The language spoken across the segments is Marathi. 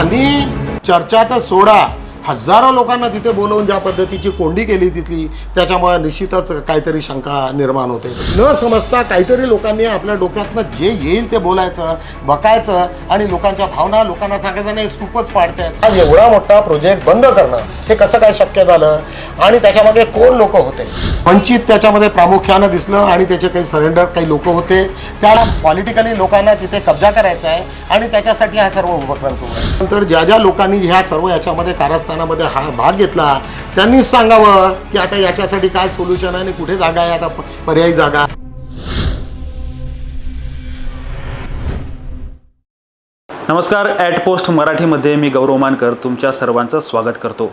त्यांनी चर्चा तर सोडा. हजारो लोकांना तिथे बोलवून ज्या पद्धतीची कोंडी केली तिथली त्याच्यामुळे निश्चितच काहीतरी शंका निर्माण होते. न समजता काहीतरी लोकांनी आपल्या डोक्यातनं जे येईल ते बोलायचं बकायचं आणि लोकांच्या भावना लोकांना सांगायचं नाही स्तूपच पाडतायत आज एवढा मोठा प्रोजेक्ट बंद करणं हे कसं काय शक्य झालं? आणि त्याच्यामध्ये कोण लोक होते? वंचित त्याच्यामध्ये प्रामुख्यानं दिसलं आणि त्याचे काही सरेंडर काही लोक होते. त्याला पॉलिटिकली लोकांना तिथे कब्जा करायचा आहे आणि त्याच्यासाठी हा सर्व उपक्रम सुरू आहे. नंतर ज्या ज्या लोकांनी ह्या सर्व याच्यामध्ये कारस्थानामध्ये हा भाग घेतला. त्यांनीच सांगावं की आता याच्यासाठी काय सोल्युशन आहे आणि कुठे जागा आहे आता पर्यायी जागा. नमस्कार ॲट पोस्ट मराठीमध्ये मी गौरव मानकर तुमच्या सर्वांचं स्वागत करतो.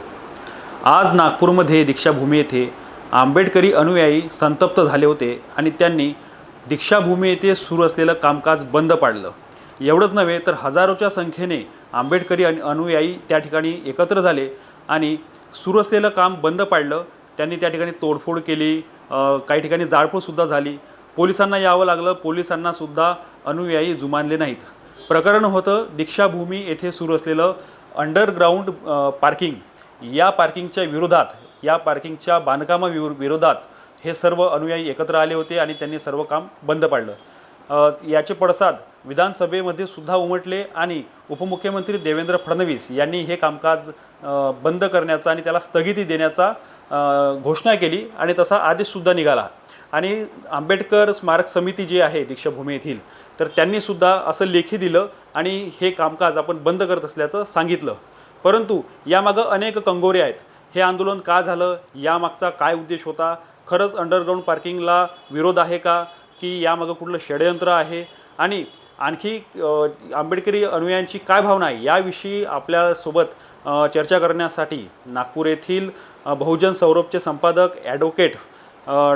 आज नागपूरमध्ये दीक्षाभूमी येथे आंबेडकरी अनुयायी संतप्त झाले होते आणि त्यांनी दीक्षाभूमी येथे सुरू असलेलं कामकाज बंद पाडलं. एवढंच नव्हे तर हजारोच्या संख्येने आंबेडकरी अन अनुयायी त्या ठिकाणी एकत्र झाले आणि सुरू असलेलं काम बंद पाडलं. त्यांनी त्या ठिकाणी तोडफोड केली काही ठिकाणी जाळपोळसुद्धा झाली. पोलिसांना यावं लागलं पोलिसांनासुद्धा अनुयायी जुमानले नाहीत. प्रकरण होतं दीक्षाभूमी येथे सुरू असलेलं अंडरग्राऊंड पार्किंग या पार्किंगच्या विरोधात या पार्किंगच्या बांधकामा विरो- विरोधात हे सर्व अनुयायी एकत्र आले होते आणि त्यांनी सर्व काम बंद पाडलं. याचे पडसाद विधानसभेमध्ये सुद्धा उमटले आणि उपमुख्यमंत्री देवेंद्र फडणवीस यांनी हे कामकाज बंद करण्याचा आणि त्याला स्थगिती देण्याचा घोषणा केली आणि तसा आदेशसुद्धा निघाला. आणि आंबेडकर स्मारक समिती जी आहे दीक्षाभूमी येथील तर त्यांनीसुद्धा असं लेखी दिलं आणि हे कामकाज आपण बंद करत असल्याचं सांगितलं. परंतु यामागं अनेक कंगोरे आहेत. हे आंदोलन का झालं? यामागचा काय उद्देश होता? खरंच अंडरग्राऊंड पार्किंगला विरोध आहे का? की यामागं कुठलं षडयंत्र आहे? आणि आणखी आंबेडकरी अनुयायांची काय भावना आहे? याविषयी आपल्यासोबत चर्चा करण्यासाठी नागपूर येथील बहुजन सौरभचे संपादक advocate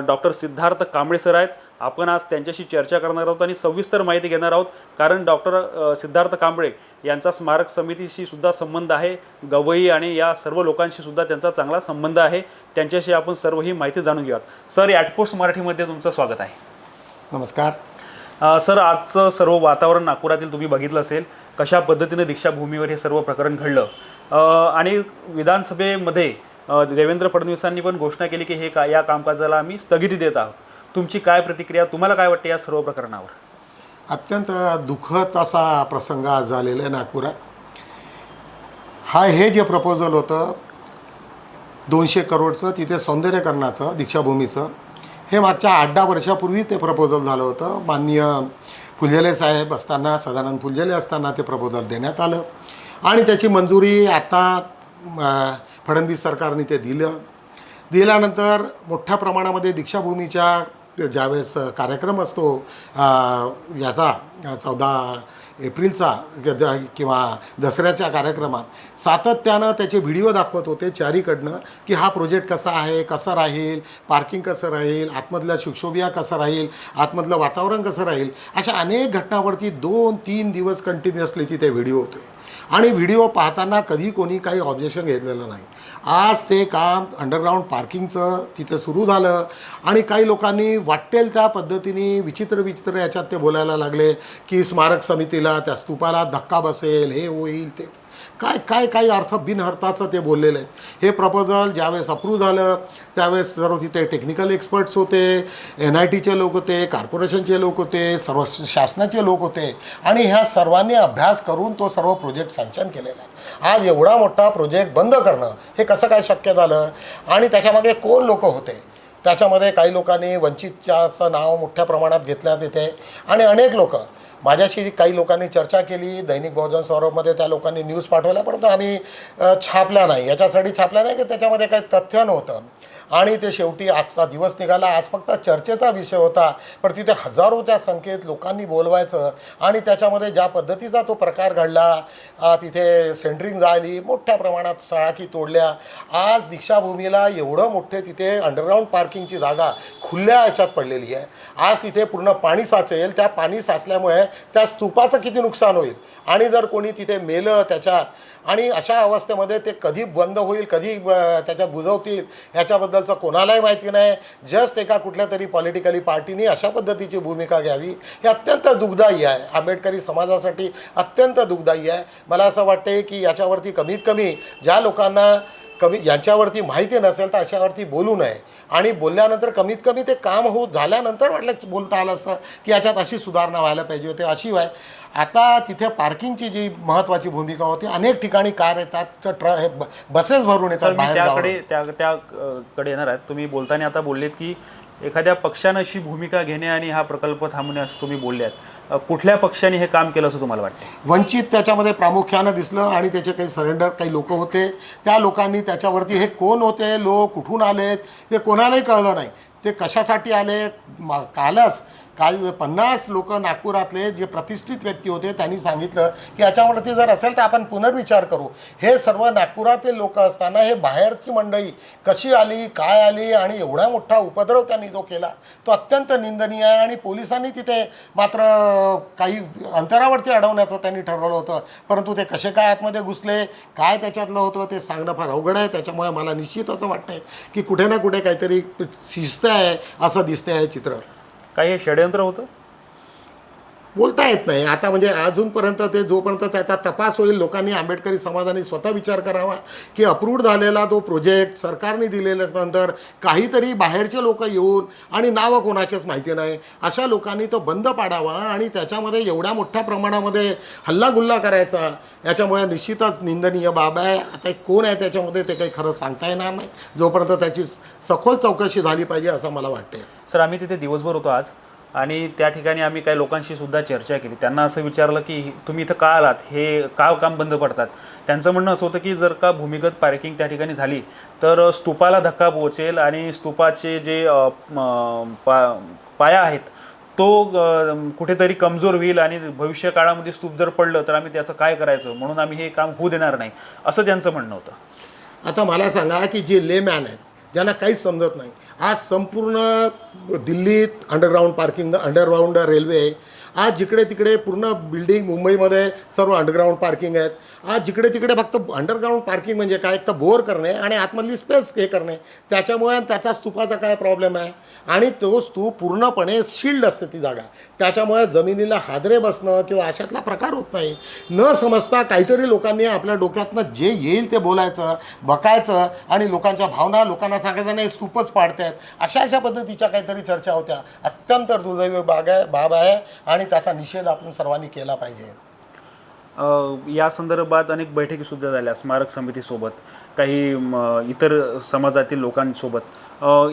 doctor Siddharth Kamble sir आहेत. आपण आज त्यांच्याशी चर्चा करणार आहोत आणि सविस्तर माहिती घेणार आहोत. कारण डॉक्टर सिद्धार्थ कांबळे यांचा स्मारक समितीशी सुद्धा संबंध आहे. गवई आणि या सर्व लोकांशी सुद्धा त्यांचा चांगला संबंध आहे. त्यांच्याशी आपण सर्व ही माहिती जाणून घेऊयात. सर ॲटपोस्ट मराठीमध्ये तुमचं स्वागत आहे. नमस्कार. अ, सर आजचं सर्व वातावरण नागपुरातील तुम्ही बघितलं असेल कशा पद्धतीने दीक्षाभूमीवर हे सर्व प्रकरण घडलं. अ, आणि विधानसभेमध्ये अ, देवेंद्र फडणवीसांनी पण घोषणा केली की हे का या कामकाजाला आम्ही स्थगिती देत आहोत. तुमची काय प्रतिक्रिया तुम्हाला काय वाटते या सर्व प्रकरणावर? अत्यंत दुःखद असा प्रसंग आज झालेला आहे नागपुरात. हा हे जे प्रपोजल होतं दोनशे करोडचं तिथे सौंदर्यकरणाचं दीक्षाभूमीचं हे मागच्या आठ दहा वर्षापूर्वी ते प्रपोजल झालं होतं. माननीय फुलझेले साहेब असताना सदानंद फुलझेले असताना ते प्रपोजल देण्यात आलं. आणि त्याची मंजुरी आता फडणवीस सरकारने ते दिलं. दिल्यानंतर मोठ्या प्रमाणामध्ये दीक्षाभूमीच्या ज्यावेळेस कार्यक्रम असतो याचा चौदा एप्रिलचा ग- द- किंवा दसऱ्याच्या कार्यक्रमात सातत्यानं त्याचे व्हिडिओ दाखवत होते चारीकडनं की हा प्रोजेक्ट कसा आहे कसं राहील पार्किंग कसं राहील आतमधल्या सुशोभिया कसं राहील आतमधलं वातावरण कसं राहील अशा अनेक घटनावरती दोन तीन दिवस कंटिन्युअसली तिथे व्हिडिओ होते. आणि व्हिडिओ पाहताना कधी कोणी काही ऑब्जेक्शन घेतलेलं नाही. आज ते काम अंडरग्राऊंड पार्किंगचं तिथं सुरू झालं आणि काही लोकांनी वाटेल त्या पद्धतीने विचित्र विचित्र याच्यात ते बोलायला लागले की स्मारक समितीला त्या स्तूपाला धक्का बसेल हे होईल ते काय काय काही अर्थ बिनहर्थाचं ते बोललेले आहेत हे प्रपोजल ज्यावेळेस अप्रूव्ह झालं त्यावेळेस सर्व तिथे टेक्निकल एक्सपर्ट्स होते एन आय टीचे लोक होते कॉर्पोरेशनचे लोक होते सर्व शासनाचे लोक होते. आणि ह्या सर्वांनी अभ्यास करून तो सर्व प्रोजेक्ट सँक्शन केलेला आहे. आज एवढा मोठा प्रोजेक्ट बंद करणं हे कसं काय शक्य झालं? आणि त्याच्यामागे कोण लोक होते? त्याच्यामध्ये काही लोकांनी वंचितच्याचं नाव मोठ्या प्रमाणात घेतल्या तिथे आणि अनेक लोक माझ्याशी काही लोकांनी चर्चा केली दैनिक बहुजन सौरभमध्ये त्या लोकांनी न्यूज पाठवल्या परंतु आम्ही छापल्या नाही. याच्यासाठी छापल्या नाही की त्याच्यामध्ये काही तथ्य नव्हतं. आणि ते शेवटी आजचा दिवस निघाला. आज फक्त चर्चेचा विषय होता पण तिथे हजारोच्या संख्येत लोकांनी बोलवायचं आणि त्याच्यामध्ये ज्या पद्धतीचा तो प्रकार घडला तिथे सेंटरिंग झाली मोठ्या प्रमाणात सळाकी तोडल्या. आज दीक्षाभूमीला एवढं मोठे तिथे अंडरग्राऊंड पार्किंगची जागा खुल्या याच्यात पडलेली आहे. आज तिथे पूर्ण पाणी साचेल. त्या पाणी साचल्यामुळे त्या स्तूपाचं किती नुकसान होईल? आणि जर कोणी तिथे मेलं त्याच्यात आणि अशा अवस्थेमध्ये ते कधी बंद होईल कधी त्याच्यात बुजवतील ह्याच्याबद्दलचं कोणालाही माहिती नाही. जस्ट एका कुठल्या तरी पॉलिटिकली पार्टीने अशा पद्धतीची भूमिका घ्यावी. हे अत्यंत दुःखदायी आहे. आंबेडकरी समाजासाठी अत्यंत दुःखदायी आहे. मला असं वाटते की याच्यावरती कमीत कमी ज्या लोकांना कमी यांच्यावरती माहिती नसेल तर अशावरती बोलू नये. आणि बोलल्यानंतर कमीत कमी ते काम होत झाल्यानंतर वाटलं बोलता आलं असतं की याच्यात अशी सुधारणा व्हायला पाहिजे होती अशी व्हाय. आता तिथे पार्किंगची जी महत्त्वाची भूमिका होती अनेक ठिकाणी कार येतात ट्र हे बसेस भरून येतात बाहेर त्याकडे. त्या त्या अ, कडे येणार आहेत तुम्ही बोलताना आता बोललेत की एखाद्या पक्षानं अशी भूमिका घेणे आणि हा प्रकल्प थांबवणे असं तुम्ही बोलले आहेत. अ, कुठल्या पक्षाने हे काम केलं असं तुम्हाला वाटतं वंचित त्याच्यामध्ये प्रामुख्यानं दिसलं आणि त्याचे काही सरेंडर काही लोक होते. त्या लोकांनी त्याच्यावरती हे कोण होते? लोक कुठून आलेत? ते कोणालाही कळलं नाही. ते कशासाठी आले? मा- कालच काल पन्नास लोक नागपुरातले जे प्रतिष्ठित व्यक्ती होते त्यांनी सांगितलं की याच्यावरती जर असेल तर आपण पुनर्विचार करू. हे सर्व नागपुरातील लोक असताना हे बाहेरची मंडळी कशी आली काय आली आणि एवढा मोठा उपद्रव त्यांनी जो केला तो अत्यंत निंदनीय आहे आणि पोलिसांनी तिथे मात्र काही अंतरावरती अडवण्याचं त्यांनी ठरवलं होतं. परंतु ते कसे काय आतमध्ये घुसले काय त्याच्यातलं होतं ते सांगणं फार अवघड आहे. त्याच्यामुळे मला निश्चित असं वाटतंय की कुठे ना कुठे काहीतरी शिस्त आहे असं दिसतंय हे चित्र काही हे षडयंत्र होतं? बोलता येत नाही. आता म्हणजे अजूनपर्यंत ते जोपर्यंत त्याचा तपास होईल लोकांनी आंबेडकरी समाजाने स्वतः विचार करावा की अप्रूव्ह झालेला तो प्रोजेक्ट सरकारने दिलेल्यानंतर काहीतरी बाहेरचे लोक येऊन आणि नावं कोणाचेच माहिती नाही अशा लोकांनी तो बंद पाडावा आणि त्याच्यामध्ये एवढ्या मोठ्या प्रमाणामध्ये हल्लागुल्ला करायचा. याच्यामुळे निश्चितच निंदनीय बाब आहे. आता कोण आहे त्याच्यामध्ये ते काही खरं सांगता येणार नाही. जोपर्यंत त्याची सखोल चौकशी झाली पाहिजे असं मला वाटते सर आम्ही तिथे दिवसभर होतो आज. आणि त्या ठिकाणी आम्ही काही लोकांशी सुद्धा चर्चा केली. त्यांना असं विचारलं की तुम्ही इथं का आलात? हे का काम बंद पडतात? त्यांचं म्हणणं असं होतं की जर का भूमिगत पार्किंग त्या ठिकाणी झाली तर स्तूपाला धक्का पोहोचेल आणि स्तूपाचे जे पा पाया आहेत तो कुठेतरी कमजोर होईल आणि भविष्य काळामध्ये स्तूप जर पडलं तर आम्ही त्याचं काय करायचं? म्हणून आम्ही हे काम होऊ देणार नाही असं त्यांचं म्हणणं होतं. आता मला सांगा की जे लेमॅन आहेत ज्यांना काहीच समजत नाही. आज संपूर्ण दिल्लीत अंडरग्राऊंड पार्किंग अंडरग्राऊंड रेल्वे आहे. आज जिकडे तिकडे पूर्ण बिल्डिंग मुंबईमध्ये सर्व अंडरग्राऊंड पार्किंग आहेत. आज जिकडे तिकडे फक्त अंडरग्राऊंड पार्किंग म्हणजे काय? एक तर बोर करणे आणि आतमधली स्पेस हे करणे. त्याच्यामुळे त्याचा स्तूपाचा काय प्रॉब्लेम आहे? आणि तो स्तूप पूर्णपणे शिल्ड असते ती जागा. त्याच्यामुळे जमिनीला हादरे बसणं किंवा अशातला प्रकार होत नाही. न समजता काहीतरी लोकांनी आपल्या डोक्यातनं जे येईल ते बोलायचं बकायचं आणि लोकांच्या भावना लोकांना सांगायचं नाही स्तूपच पाडतायत. अशा अशा पद्धतीच्या काहीतरी चर्चा होत्या. अत्यंत दुर्दैवी बाग आहे बाब आहे आणि त्याचा निषेध आपण सर्वांनी केला पाहिजे. या संदर्भात अनेक बैठकीसुद्धा झाल्या स्मारक समितीसोबत. काही इतर समाजातील लोकांसोबत.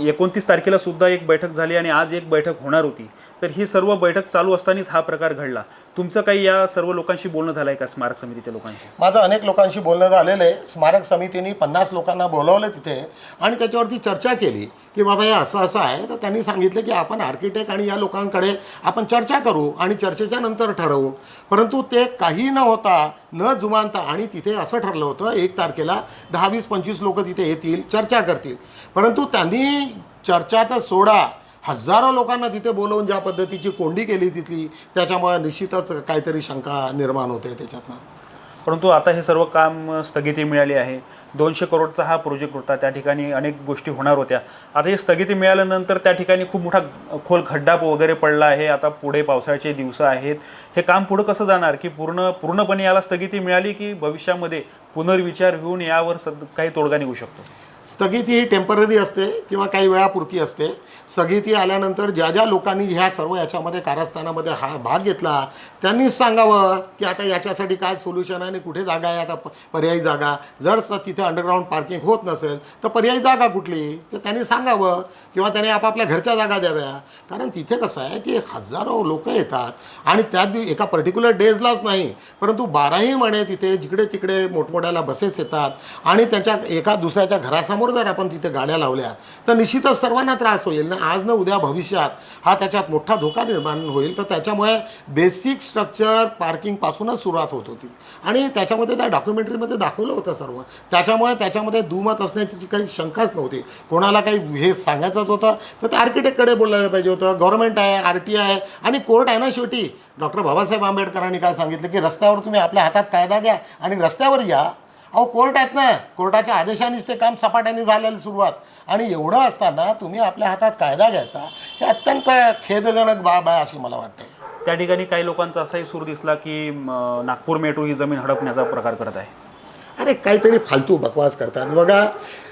एकोणतीस तारखेला सुद्धा एक बैठक झाली आणि आज एक बैठक होणार होती. तर ही सर्व बैठक चालू असतानाच हा प्रकार घडला. तुमचं काही या सर्व लोकांशी बोलणं झालं आहे का स्मारक समितीच्या लोकांशी? माझं अनेक लोकांशी बोलणं झालेलं आहे. स्मारक समितीने पन्नास लोकांना बोलावलं तिथे आणि त्याच्यावरती चर्चा केली की बाबा हे असं असं आहे. तर त्यांनी सांगितलं की आपण आर्किटेक्ट आणि या लोकांकडे आपण चर्चा करू आणि चर्चेच्या नंतर ठरवू. परंतु ते काही न होता न जुमानता आणि तिथे असं ठरलं होतं एक तारखेला दहा वीस पंचवीस लोक तिथे येतील चर्चा करतील. परंतु त्यांनी चर्चा तर सोडा. हजारो लोकांना तिथे बोलवून ज्या पद्धतीची कोंडी केली तिथली त्याच्यामुळे निश्चितच काहीतरी शंका निर्माण होते त्याच्यातनं. परंतु आता हे सर्व काम स्थगिती मिळाली आहे. दोनशे करोडचा हा प्रोजेक्ट होता. त्या ठिकाणी अनेक गोष्टी होणार होत्या. आता हे स्थगिती मिळाल्यानंतर त्या ठिकाणी खूप मोठा खोल खड्डा वगैरे पडला आहे. आता पुढे पावसाळ्याचे दिवस आहेत. हे काम पुढं कसं जाणार? की पूर्ण पूर्णपणे याला स्थगिती मिळाली की भविष्यामध्ये पुनर्विचार होऊन यावर सद काही तोडगा निघू शकतो? स्थगिती ही टेंपररी असते किंवा काही वेळापुरती असते. स्थगिती आल्यानंतर ज्या ज्या लोकांनी ह्या सर्व याच्यामध्ये कारस्थानामध्ये हा भाग घेतला त्यांनीच सांगावं की आता याच्यासाठी काय सोल्युशन आहे आणि कुठे जागा आहे आता प- पर्यायी जागा. जर तिथे अंडरग्राऊंड पार्किंग होत नसेल तर पर्यायी जागा कुठली? तर त्यांनी सांगावं किंवा त्याने आपापल्या घरच्या जागा द्याव्या. कारण तिथे कसं आहे की हजारो लोक येतात आणि त्या दिव एका पर्टिक्युलर डेजलाच नाही. परंतु बाराही महिने तिथे जिकडे तिकडे मोठमोठ्याला बसेस येतात आणि त्यांच्या एका दुसऱ्याच्या घरासमोर समोर जर आपण तिथे गाड्या लावल्या तर निश्चितच सर्वांना त्रास होईल ना? आज न उद्या भविष्यात हा त्याच्यात मोठा धोका निर्माण होईल. तर त्याच्यामुळे बेसिक स्ट्रक्चर पार्किंगपासूनच सुरुवात होत होती. आणि त्याच्यामध्ये त्या डॉक्युमेंटरीमध्ये दाखवलं होतं सर्व. त्याच्यामुळे त्याच्यामध्ये दुमत असण्याची काही शंकाच नव्हती. कोणाला काही हे सांगायचंच होतं तर ते आर्किटेक्टकडे बोलायला पाहिजे होतं. गव्हर्नमेंट आहे आर टी आहे आणि कोर्ट आहे ना शेवटी. डॉक्टर बाबासाहेब आंबेडकरांनी काय सांगितलं की रस्त्यावर तुम्ही आपल्या हातात कायदा घ्या आणि रस्त्यावर या. अहो कोर्ट आहेत ना. कोर्टाच्या आदेशानेच ते काम सपाट्याने झालेलं सुरुवात. आणि एवढं असताना तुम्ही आपल्या हातात कायदा घ्यायचा हे अत्यंत खेदजनक बाब आहे अशी मला वाटते. त्या ठिकाणी काही लोकांचा असाही सूर दिसला की नागपूर मेट्रो ही जमीन हडपण्याचा प्रकार करत आहे. अरे काहीतरी फालतू बकवास करतात. बघा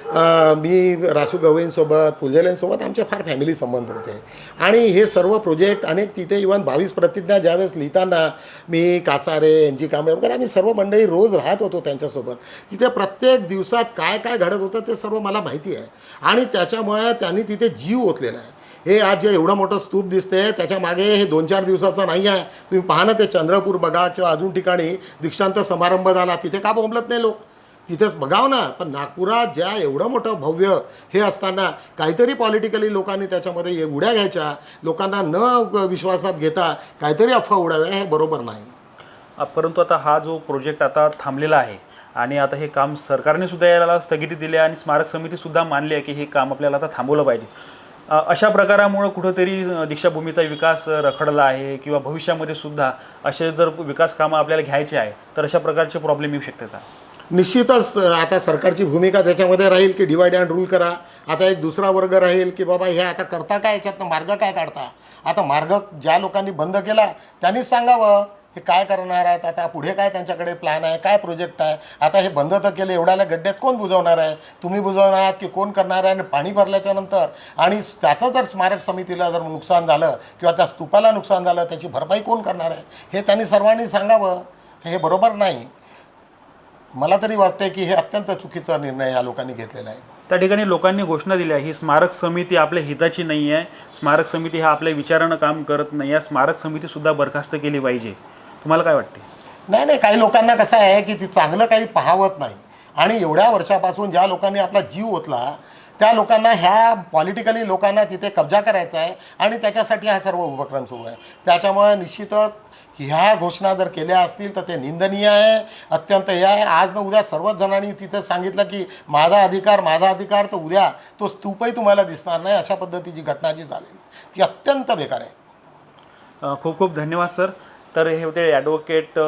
मी रासू गवईंसोबत फुलझेलेंसोबत आमचे फार फॅमिली संबंध होते. आणि हे सर्व प्रोजेक्ट अनेक तिथे इवन बावीस प्रतिज्ञा ज्यावेळेस लिहिताना मी कासारे यांची कामे वगैरे आम्ही सर्व मंडळी रोज राहत होतो त्यांच्यासोबत. तिथे प्रत्येक दिवसात काय काय घडत होतं ते सर्व मला माहिती आहे. आणि त्याच्यामुळे त्यांनी तिथे जीव ओतलेला आहे. हे आज जे एवढं मोठं स्तूप दिसते त्याच्यामागे हे दोन चार दिवसाचं नाही आहे. तुम्ही पहा ना ते चंद्रपूर बघा किंवा अजून ठिकाणी दीक्षांत समारंभ झाला तिथे का बोंबलत नाही लोक? तिथेच बघाव ना. पण नागपुरात ज्या एवढं मोठं भव्य हे असताना काहीतरी पॉलिटिकली लोकांनी त्याच्यामध्ये ये- उड्या घ्यायच्या. लोकांना न विश्वासात घेता काहीतरी अफवा उडाव्या हे बरोबर नाही. परंतु आता हा जो प्रोजेक्ट आता थांबलेला आहे आणि आता हे काम सरकारने सुद्धा याला स्थगिती दिली आहे आणि स्मारक समिती सुद्धा मानली आहे की हे काम आपल्याला आता थांबवलं पाहिजे. अशा प्रकारामुळं कुठंतरी दीक्षाभूमीचा विकास रखडला आहे किंवा भविष्यामध्ये सुद्धा असे जर विकास कामं आपल्याला घ्यायचे आहे तर अशा प्रकारचे प्रॉब्लेम येऊ शकते का? निश्चितच आता सरकारची भूमिका त्याच्यामध्ये राहील की डिवाइड अँड रूल करा. आता एक दुसरा वर्ग राहील की बाबा हे आता करता काय याच्यातनं मार्ग काय काढता? आता मार्ग ज्या लोकांनी बंद केला त्यांनीच सांगावं हे काय करणार आहेत? आता पुढे काय त्यांच्याकडे प्लॅन आहे? काय प्रोजेक्ट आहे? आता हे बंद तर केले एवढ्याला गड्ड्यात कोण बुजवणार आहे? तुम्ही बुजवणार आहात की कोण करणार आहे? आणि पाणी भरल्याच्या नंतर? आणि त्याचं जर स्मारक समितीला जर नुकसान झालं किंवा त्या स्तूपाला नुकसान झालं त्याची भरपाई कोण करणार आहे? हे त्यांनी सर्वांनी सांगावं. हे बरोबर नाही. मला तरी वाटतंय की हे अत्यंत चुकीचा निर्णय या लोकांनी घेतलेला आहे. त्या ठिकाणी लोकांनी घोषणा दिल्या ही स्मारक समिती आपल्या हिताची नाही आहे. स्मारक समिती हा आपल्या विचारानं काम करत नाही आहे. स्मारक समिती सुद्धा बरखास्त केली पाहिजे. तुम्हाला काय वाटते नाही नाही काही लोकांना कसं आहे की ती चांगलं काही पाहावत नाही. आणि एवढ्या वर्षापासून ज्या लोकांनी आपला जीव ओतला त्या लोकांना ह्या पॉलिटिकली लोकांना तिथे कब्जा करायचा आहे आणि त्याच्यासाठी हा सर्व उपक्रम सुरू आहे. त्याच्यामुळे निश्चितच ह्या घोषणा जर केल्या असतील तर ते निंदनीय आहे. अत्यंत हे आहे. आज न उद्या सर्वच जणांनी तिथं सांगितलं की माझा अधिकार माझा अधिकार तर उद्या तो स्तूपही तुम्हाला दिसणार नाही अशा पद्धतीची घटना जी झालेली ती अत्यंत बेकार आहे. खूप खूप धन्यवाद सर. तर हे होते ॲडव्होकेट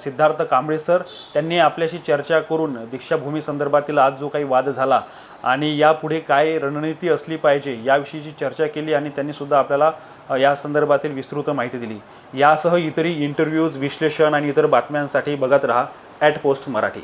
सिद्धार्थ कांबळे सर त्यांनी आपल्याशी चर्चा करून दीक्षाभूमी संदर्भातील आज जो काही वाद झाला आणि यापुढे काय रणनीती असली पाहिजे याविषयीची चर्चा केली आणि त्यांनीसुद्धा आपल्याला या संदर्भातील विस्तृत माहिती दिली. यासह इतरही इंटरव्ह्यूज विश्लेषण आणि इतर बातम्यांसाठी बघत रहा ॲट पोस्ट मराठी.